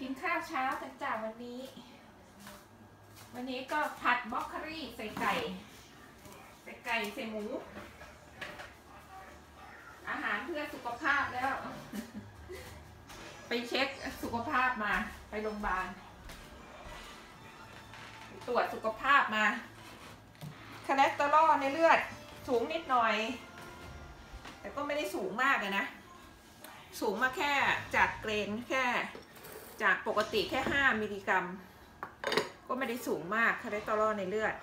กินข้าวเช้ากันจ้าวันนี้ วันนี้ก็ผัดบล็อกโคลี่ใส่ไก่ ใส่ไก่ใส่หมู อาหารเพื่อสุขภาพแล้ว ไปเช็คสุขภาพมาไปโรงพยาบาลตรวจสุขภาพมาคอเลสเตอรอลในเลือดสูงนิดหน่อย แต่ก็ไม่ได้สูงมากนะ สูงมาแค่จากเกรนแค่ จากปกติแค่ 5 มิลลิกรัม ก็ไม่ได้สูงมากคอเลสเตอรอลในเลือด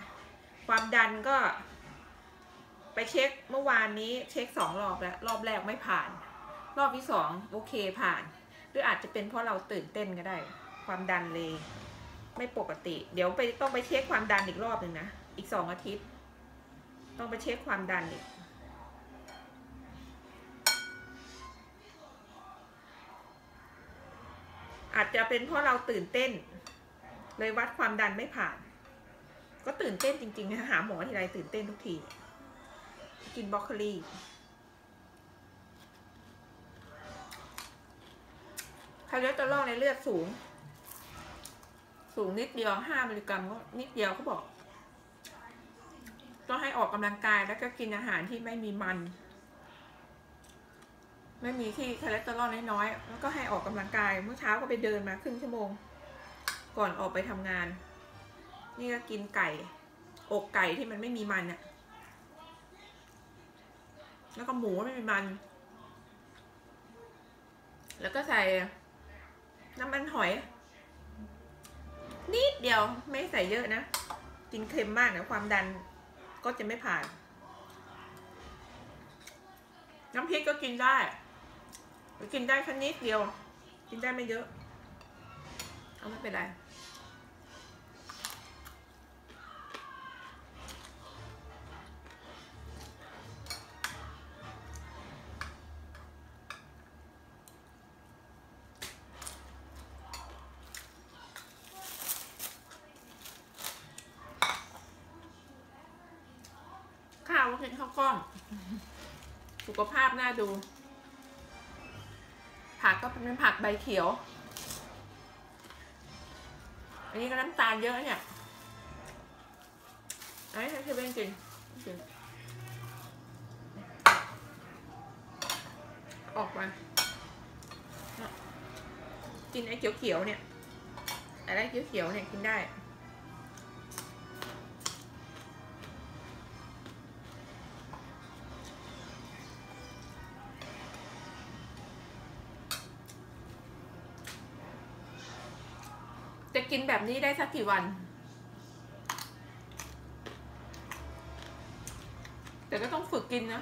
ความดันก็ ไปเช็คเมื่อวานนี้เช็คสองรอบแล้ว รอบแรกไม่ผ่าน รอบที่สองโอเคผ่าน หรืออาจจะเป็นเพราะเราตื่นเต้นก็ได้ ความดันเลย ไม่ปกติ เดี๋ยวไปต้องไปเช็คความดันอีกรอบหนึ่งนะ อีกสองอาทิตย์ ต้องไปเช็คความดันอีก อาจจะเป็นเพราะเราตื่นเต้น เลยวัดความดันไม่ผ่าน ก็ตื่นเต้นจริงๆนะหาหมอทีไรตื่นเต้นทุกที กินบรอกโคลีคอเลสเตอรอลในเลือดสูง สูงนิดเดียวห้ามิลลิกรัมก็นิดเดียวเขาบอก ต้องให้ออกกำลังกายแล้วก็กินอาหารที่ไม่มีมัน ไม่มีที่คอเลสเตอรอลน้อยๆแล้วก็ให้ออกกำลังกาย เมื่อเช้าก็ไปเดินมาครึ่งชั่วโมง ก่อนออกไปทำงาน นี่ก็กินไก่ อกไก่ที่มันไม่มีมันอะแล้วก็หมูไม่มีมัน แล้วก็ใส่น้ำมันหอย นิดเดียวไม่ใส่เยอะนะ กินเค็มมากนะความดันก็จะไม่ผ่าน น้ำพริกก็กินได้ กินได้แค่นิดเดียว กินได้ไม่เยอะ เอาไม่เป็นไรข้าวกินข้าวกล้อง สุขภาพน่าดู ก็เป็นผักใบเขียว อันนี้ก็น้ำตาลเยอะเนี่ยอันนี้คือเป็นจริงออกมากินไอ้เขียวๆเนี่ยอะไรเขียวๆเนี่ยกินได้ กินแบบนี้ได้สักกี่วัน แต่ก็ต้องฝึกกินนะ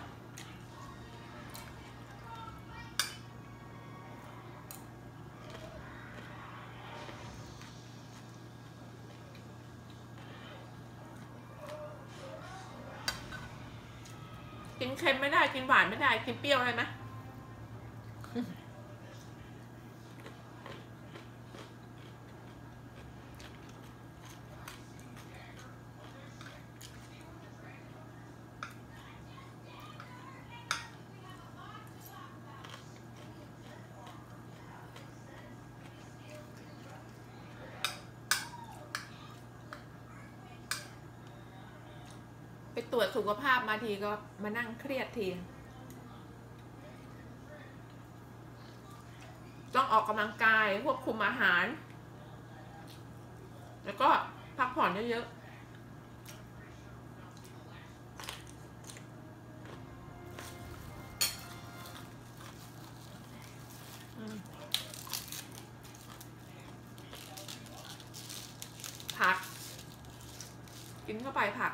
กินเค็มไม่ได้กินหวานไม่ได้กินเปรี้ยวอะไรไหม ไปตรวจสุขภาพมาทีก็มานั่งเครียดที ต้องออกกำลังกายควบคุมอาหาร แล้วก็พักผ่อนเยอะๆผัก กินเข้าไปผัก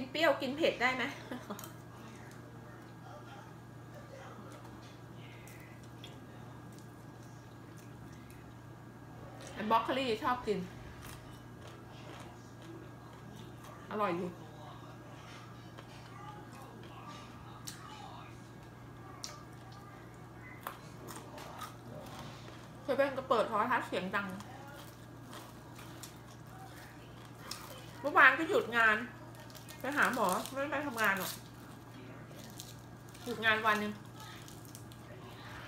กินเปรี้ยวกินเผ็ดได้ไหมบล็อกโคลี่ชอบกิน อร่อยอยู่เคยเป็นก็เปิดโทรทัศน์เสียงดัง เมื่อวานก็หยุดงาน ไปหาหมอไม่ได้ไปทำงานหรอกหยุดงานวันหนึ่ง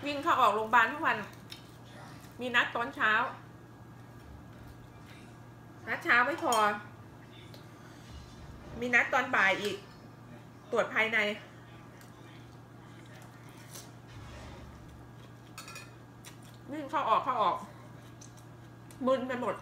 วิ่งเข้าออกโรงพยาบาลทุกวัน มีนัดตอนเช้า นัดเช้าไม่พอ มีนัดตอนบ่ายอีก ตรวจภายใน วิ่งเข้าออกเข้าออกมึนไปหมด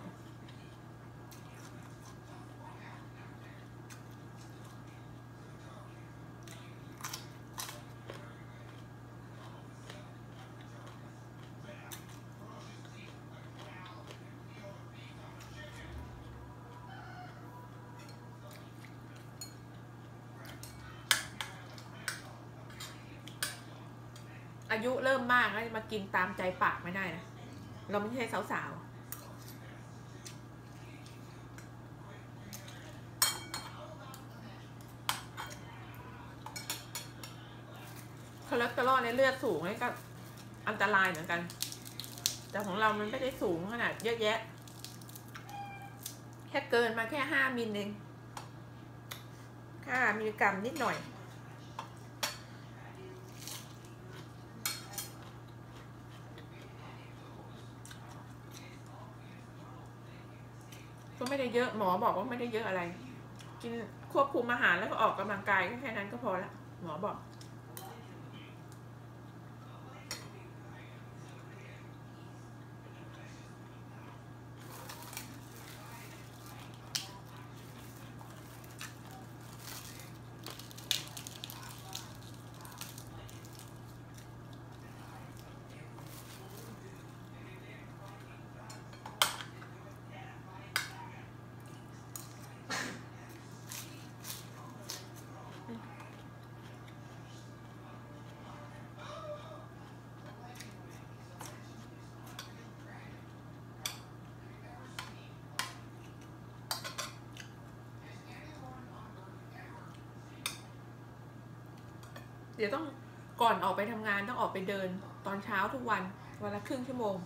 อายุเริ่มมากแล้วมากินตามใจปากไม่ได้นะ เราไม่ใช่สาวๆคอเลสเตอรอลในเลือดสูงนี่ก็อันตรายเหมือนกัน แต่ของเรามันไม่ได้สูงขนาดเยอะแยะ แค่เกินมาแค่ห้ามิลเองค่ามิลลิกรัมนิดหน่อย ไม่ได้เยอะหมอบอกว่าไม่ได้เยอะอะไร กินควบคุมอาหารแล้วก็ออกกำลังกายแค่นั้นก็พอละหมอบอก เดี๋ยวต้องก่อนออกไปทำงานต้องออกไปเดินตอนเช้าทุกวันวันละครึ่งชั่วโมง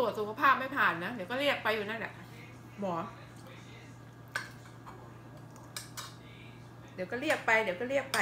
ตรวจสุขภาพไม่ผ่านนะ เดี๋ยวก็เรียกไปอยู่นั่นแหละหมอ เดี๋ยวก็เรียกไป เดี๋ยวก็เรียกไป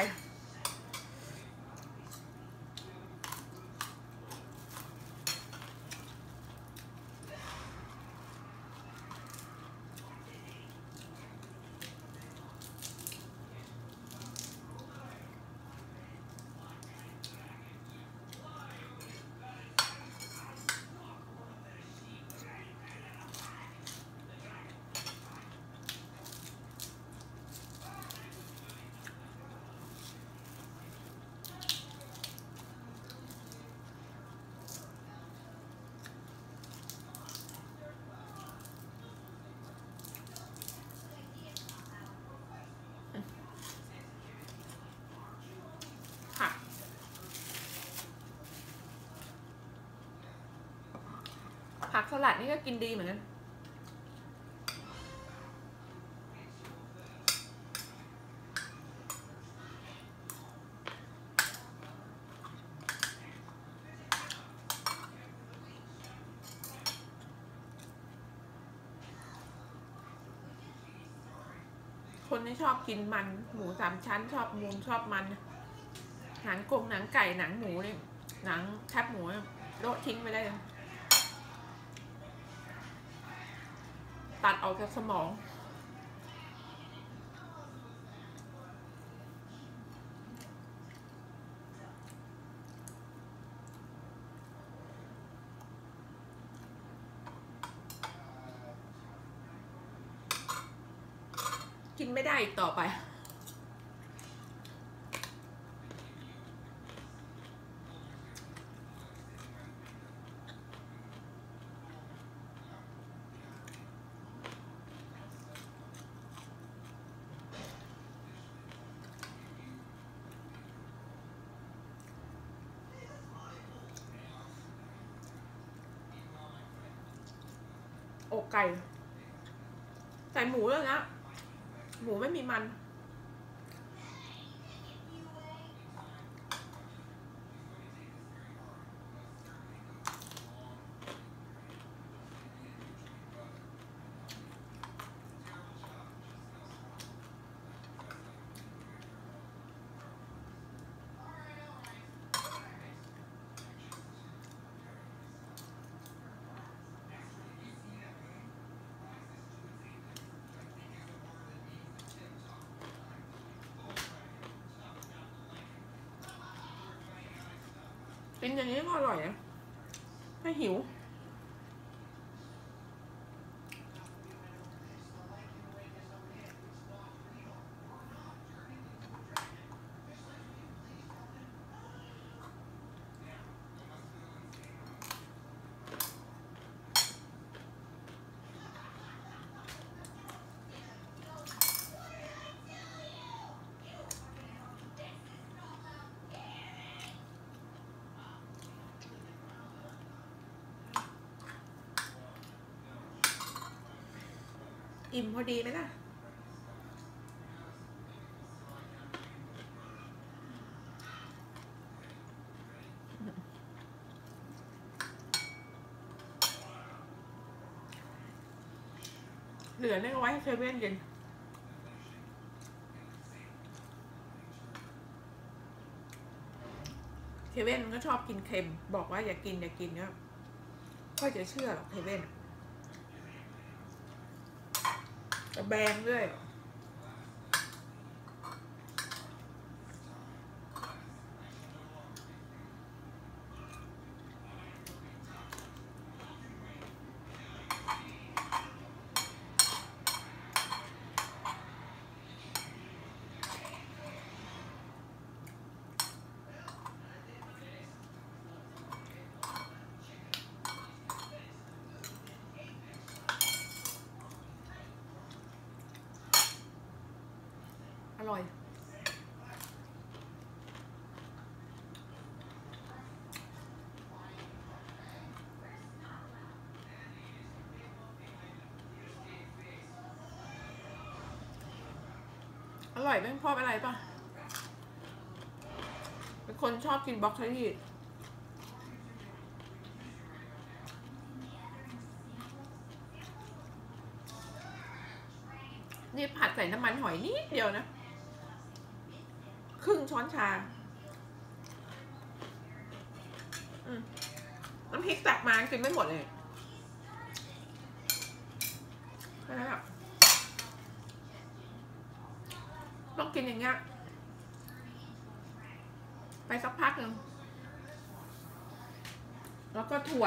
ผักสลัดนี่ก็กินดีเหมือนกันคนที่ชอบกินมันหมูสามชั้น ชอบมูนชอบมัน หนังกงหนังไก่หนังหมูเนี่ยหนังแทบหมูโละทิ้งไปได้เลย ตัดออกจากสมอง กินไม่ได้อีกต่อไป ส่ ใส่หมูเลยนะ หมูไม่มีมัน กินอย่างนี้ก็อร่อยนะไม่หิว อิ่มพอดีไหมล่ะ เหลือนี่เอาไว้ให้เซเว่นกินเซเว่นมันก็ชอบกินเค็ม บอกว่าอย่ากินอย่ากินก็ค่อยจะเชื่อหรอกเซเว่น อะแบงด้วยอ ร่อย อร่อยไม่เพราะอะไรป่ะเป็นคนชอบกินบล็อกโคลี่นี่ผัดใส่น้ำมันหอยนิดเดียวนะ รึ่งช้อนชาน้ำพริกตักมากินไม่หมดเลยแค่นั้นอะต้องกินอย่างเงี้ย ไปสักพักหนึ่งแล้วก็ถั่ว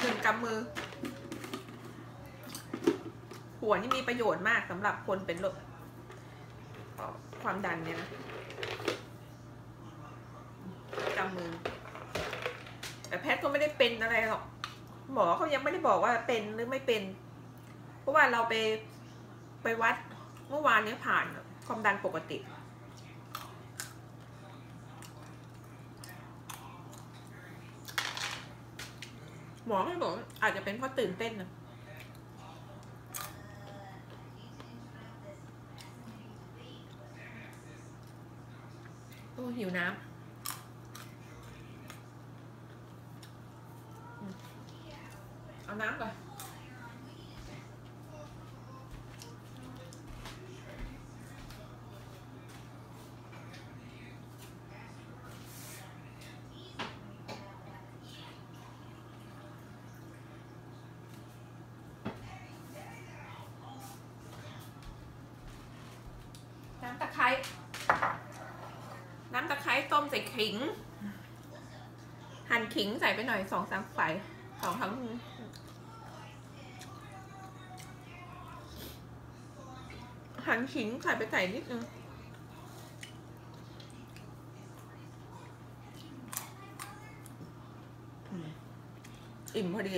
หนึ่งกำมือ ถั่วนี่มีประโยชน์มากสำหรับคนเป็นโรค ความดันเนี่ยนะกำมือ แต่แพทย์ก็ไม่ได้เป็นอะไรหรอก หมอเขายังไม่ได้บอกว่าเป็นหรือไม่เป็น เพราะว่าเราไปไปวัดเมื่อวานนี้ผ่านความดันปกติหมอก็บอกอาจจะเป็นเพราะตื่นเต้นนะ โอ้หิวน้ำอืมเอาน้ำก่อนน้ำตะไคร้น้ำ ตะไคร้ต้มใส่ขิง หั่นขิงใส่ไปหน่อยสองสามฝายสองทั้งหั่นขิงใส่ไปใส่นิดนึงอิ่มพอดี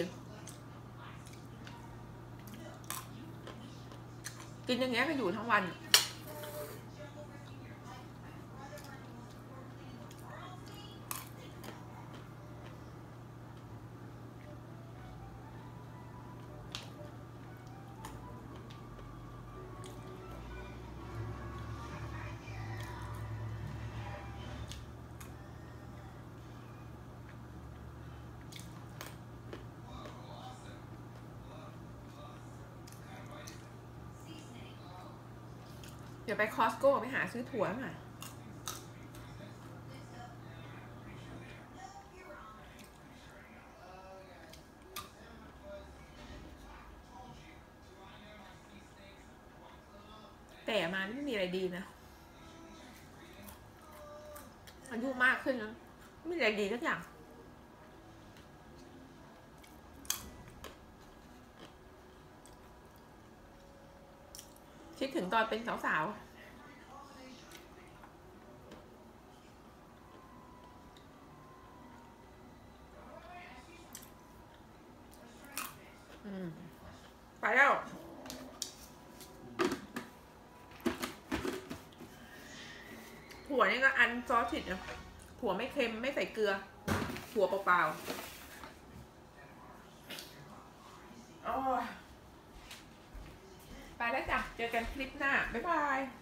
กินอย่างเงี้ยก็อยู่ทั้งวัน เดี๋ยวไปคอสโก้ไปหาซื้อถั่วมาแต่มาไม่มีอะไรดีนะ อายุมากขึ้นนะไม่มีอะไรดีสักอย่าง ถึงตอนเป็นสาวๆอืมไปแล้ว ถั่วนี่ก็อันซอสผิดนะถั่วไม่เค็มไม่ใส่เกลือ ถั่วเปล่าๆอ้ยไปแล้วจ้ะ เจอกันคลิปหน้า บ๊ายบาย